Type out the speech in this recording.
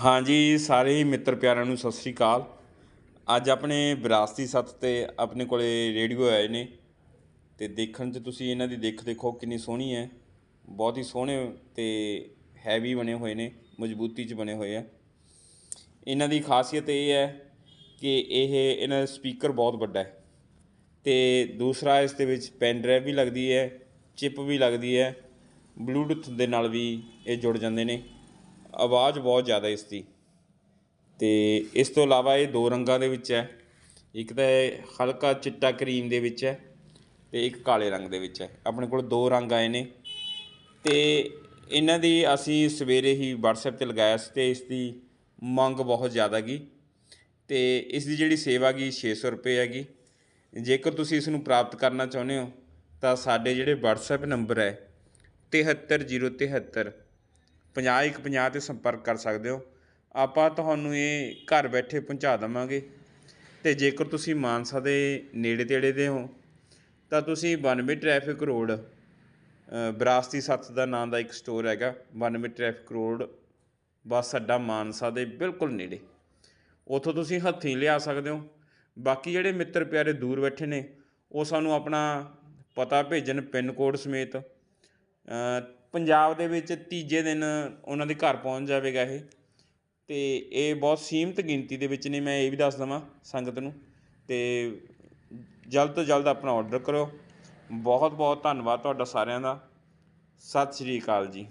ਹਾਂਜੀ, ਸਾਰੇ ਹੀ ਮਿੱਤਰ ਪਿਆਰਿਆਂ ਨੂੰ ਸਤਿ ਸ੍ਰੀ ਅਕਾਲ। ਅੱਜ ਆਪਣੇ ਵਿਰਾਸਤੀ ਸੱਤ ਤੇ ਆਪਣੇ ਕੋਲੇ ਰੇਡੀਓ ਆਏ ਨੇ ਤੇ ਦੇਖਣ 'ਚ ਤੁਸੀਂ ਇਹਨਾਂ ਦੀ ਦੇਖ ਦੇਖੋ ਕਿੰਨੀ ਸੋਹਣੀ ਹੈ। ਬਹੁਤ ਹੀ ਸੋਹਣੇ ਤੇ ਹੈਵੀ ਬਣੇ ਹੋਏ ਨੇ, ਮਜ਼ਬੂਤੀ 'ਚ ਬਣੇ ਹੋਏ ਆ। ਇਹਨਾਂ ਦੀ ਖਾਸੀਅਤ ਇਹ ਹੈ ਕਿ ਇਹ, ਇਹਨਾਂ ਦਾ ਸਪੀਕਰ ਬਹੁਤ ਵੱਡਾ ਹੈ ਤੇ ਦੂਸਰਾ ਇਸ ਦੇ ਵਿੱਚ ਪੈਨ ਡਰਾਈਵ ਵੀ ਲੱਗਦੀ ਹੈ, ਚਿਪ ਵੀ ਲੱਗਦੀ ਹੈ ਬਲੂਟੁੱਥ ਦੇ ਨਾਲ ਵੀ ਇਹ ਜੁੜ ਜਾਂਦੇ ਨੇ। ਆਵਾਜ਼ ਬਹੁਤ ਜ਼ਿਆਦਾ ਇਸ ਦੀ। ਤੇ ਇਸ ਤੋਂ ਇਲਾਵਾ ਇਹ ਦੋ ਰੰਗਾਂ ਦੇ ਵਿੱਚ ਹੈ। ਇੱਕ ਤਾਂ ਇਹ ਹਲਕਾ ਚਿੱਟਾ ਕਰੀਮ ਦੇ ਵਿੱਚ ਹੈ ਤੇ ਇੱਕ ਕਾਲੇ ਰੰਗ ਦੇ ਵਿੱਚ ਹੈ। ਆਪਣੇ ਕੋਲ ਦੋ ਰੰਗ ਆਏ ਨੇ। ਤੇ ਇਹਨਾਂ ਦੀ ਅਸੀਂ ਸਵੇਰੇ ਹੀ WhatsApp ਤੇ ਲਗਾਇਆ ਸੀ ਤੇ ਇਸ ਦੀ ਮੰਗ ਬਹੁਤ ਜ਼ਿਆਦਾ ਗਈ ਤੇ ਇਸ ਦੀ ਜਿਹੜੀ ਸੇਵਾ ਗੀ 600 ਰੁਪਏ ਹੈਗੀ। ਜੇਕਰ ਤੁਸੀਂ ਇਸ ਨੂੰ ਪ੍ਰਾਪਤ ਕਰਨਾ ਚਾਹੁੰਦੇ ਹੋ ਤਾਂ ਸਾਡੇ ਜਿਹੜੇ WhatsApp ਨੰਬਰ ਹੈ 73073 5150 ਤੇ ਸੰਪਰਕ ਕਰ ਸਕਦੇ ਹੋ। ਆਪਾਂ ਤੁਹਾਨੂੰ ਇਹ ਘਰ ਬੈਠੇ ਪਹੁੰਚਾ ਦੇਵਾਂਗੇ। ਅਤੇ ਜੇਕਰ ਤੁਸੀਂ ਮਾਨਸਾ ਦੇ ਨੇੜੇ ਤੇੜੇ ਦੇ ਹੋ, ਤਾਂ ਤੁਸੀਂ 92 ਟ੍ਰੈਫਿਕ ਰੋਡ ਵਿਰਾਸਤੀ ਸੱਤ ਦਾ ਨਾਂ ਦਾ ਇੱਕ ਸਟੋਰ ਹੈਗਾ। 92 ਟ੍ਰੈਫਿਕ ਰੋਡ, ਬੱਸ ਅੱਡਾ ਮਾਨਸਾ ਦੇ ਬਿਲਕੁਲ ਨੇੜੇ। ਉੱਥੋਂ ਤੁਸੀਂ ਹੱਥੀਂ ਲਿਆ ਸਕਦੇ ਹੋ। ਬਾਕੀ ਜਿਹੜੇ ਮਿੱਤਰ ਪਿਆਰੇ ਦੂਰ ਬੈਠੇ ਨੇ, ਉਹ ਸਾਨੂੰ ਆਪਣਾ ਪਤਾ ਭੇਜਣ, ਪਿੰਨ ਕੋਡ ਸਮੇਤ ਪੰਜਾਬ ਦੇ ਵਿੱਚ ਤੀਜੇ ਦਿਨ ਉਹਨਾਂ ਦੇ ਘਰ ਪਹੁੰਚ ਜਾਵੇਗਾ ਇਹ। ਅਤੇ ਇਹ ਬਹੁਤ ਸੀਮਤ ਗਿਣਤੀ ਦੇ ਵਿੱਚ ਨੇ, ਮੈਂ ਇਹ ਵੀ ਦੱਸ ਦੇਵਾਂ ਸੰਗਤ ਨੂੰ। ਅਤੇ ਜਲਦ ਤੋਂ ਜਲਦ ਆਪਣਾ ਆਰਡਰ ਕਰੋ ਬਹੁਤ ਬਹੁਤ ਧੰਨਵਾਦ ਤੁਹਾਡਾ ਸਾਰਿਆਂ ਦਾ। ਸਤਿ ਸ਼੍ਰੀ ਅਕਾਲ ਜੀ।